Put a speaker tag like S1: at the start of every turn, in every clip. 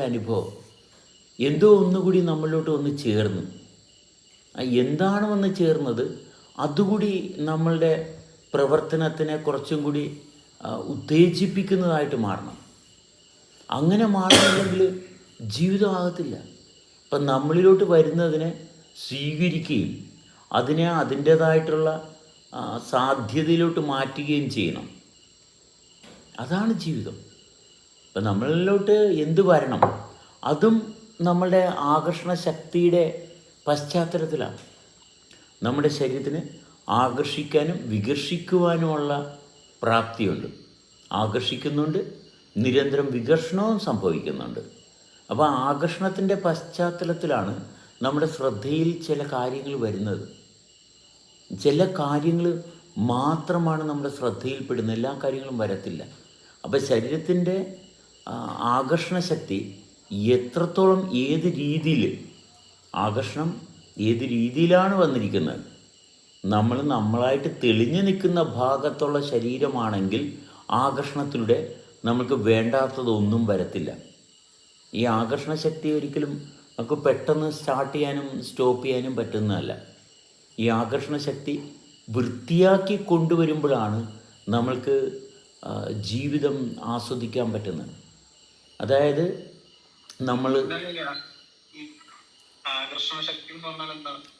S1: അനുഭവം. എന്തോ ഒന്നുകൂടി നമ്മളിലോട്ട് ഒന്ന് ചേർന്നു. എന്താണ് വന്ന് ചേർന്നത്? അതുകൂടി നമ്മളുടെ പ്രവർത്തനത്തിനെ കുറച്ചും കൂടി ഉത്തേജിപ്പിക്കുന്നതായിട്ട് മാറണം. അങ്ങനെ മാറണമെങ്കിൽ ജീവിതമാകത്തില്ല അപ്പം നമ്മളിലോട്ട് വരുന്നതിനെ സ്വീകരിക്കുകയും അതിനെ അതിന്റേതായിട്ടുള്ള സാധ്യതയിലോട്ട് മാറ്റുകയും ചെയ്യണം. അതാണ് ജീവിതം. ഇപ്പം നമ്മളിലോട്ട് എന്ത് വരണം? അതും നമ്മളുടെ ആകർഷണ ശക്തിയുടെ പശ്ചാത്തലത്തിലാണ്. നമ്മുടെ ശരീരത്തിന് ആകർഷിക്കാനും വികർഷിക്കുവാനുമുള്ള പ്രാപ്തിയുണ്ട്. ആകർഷിക്കുന്നുണ്ട് നിരന്തരം വികർഷണവും സംഭവിക്കുന്നുണ്ട്. അപ്പോൾ ആകർഷണത്തിന്റെ പശ്ചാത്തലത്തിലാണ് നമ്മുടെ ശ്രദ്ധയിൽ ചില കാര്യങ്ങൾ വരുന്നത്. ചില കാര്യങ്ങൾ മാത്രമാണ് നമ്മുടെ ശ്രദ്ധയിൽപ്പെടുന്നത് എല്ലാ കാര്യങ്ങളും വരത്തില്ല. അപ്പോൾ ശരീരത്തിന്റെ ആ, ആകർഷണ ശക്തി എത്രത്തോളം ഏത് രീതിയിൽ ആകർഷണം ഏത് രീതിയിലാണ് വന്നിരിക്കുന്നത്? നമ്മൾ നമ്മളായിട്ട് തെളിഞ്ഞു നിൽക്കുന്ന ഭാഗത്തുള്ള ശരീരമാണെങ്കിൽ ആകർഷണത്തിലൂടെ നമുക്ക് വേണ്ടാത്തതൊന്നും വരത്തില്ല. ഈ ആകർഷണ ശക്തി ഒരിക്കലും നമുക്ക് പെട്ടെന്ന് സ്റ്റാർട്ട് ചെയ്യാനും സ്റ്റോപ്പ് ചെയ്യാനും പറ്റുന്നതല്ല. ഈ ആകർഷണ ശക്തി വൃത്തിയാക്കി കൊണ്ടുവരുമ്പോഴാണ് നമ്മൾക്ക് ജീവിതം ആസ്വദിക്കാൻ പറ്റുന്നത്. അതായത് നമ്മൾ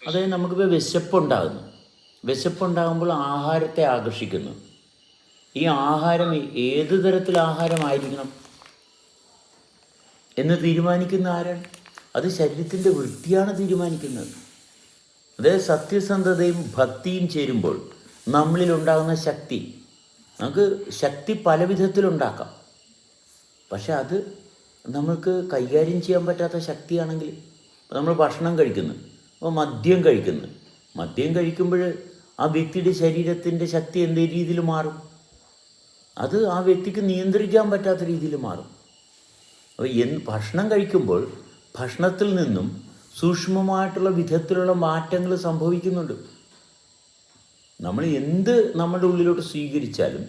S1: അതായത് നമുക്കിപ്പോൾ വിശപ്പുണ്ടാകുന്നു. വിശപ്പുണ്ടാകുമ്പോൾ ആഹാരത്തെ ആകർഷിക്കുന്നു. ഈ ആഹാരം ഏത് തരത്തിൽ ആഹാരമായിരിക്കണം? എന്ന് തീരുമാനിക്കുന്ന ആരാണ്? അത് ശരീരത്തിന്റെ വൃത്തിയാണ് തീരുമാനിക്കുന്നത്. അതായത് സത്യസന്ധതയും ഭക്തിയും ചേരുമ്പോൾ നമ്മളിൽ ഉണ്ടാകുന്ന ശക്തി. നമുക്ക് ശക്തി പല വിധത്തിലുണ്ടാക്കാം പക്ഷെ അത് നമ്മൾക്ക് കൈകാര്യം ചെയ്യാൻ പറ്റാത്ത ശക്തിയാണെങ്കിൽ നമ്മൾ ഭക്ഷണം കഴിക്കുന്നു അപ്പോൾ മദ്യം കഴിക്കുന്നു. മദ്യം കഴിക്കുമ്പോൾ ആ വ്യക്തിയുടെ ശരീരത്തിന്റെ ശക്തി എന്ത് രീതിയിൽ മാറും? അത് ആ വ്യക്തിക്ക് നിയന്ത്രിക്കാൻ പറ്റാത്ത രീതിയിൽ മാറും. അപ്പോൾ എന്ത് ഭക്ഷണം കഴിക്കുമ്പോൾ ഭക്ഷണത്തിൽ നിന്നും സൂക്ഷ്മമായിട്ടുള്ള വിധത്തിലുള്ള മാറ്റങ്ങൾ സംഭവിക്കുന്നുണ്ട്. നമ്മൾ എന്ത് നമ്മുടെ ഉള്ളിലോട്ട് സ്വീകരിച്ചാലും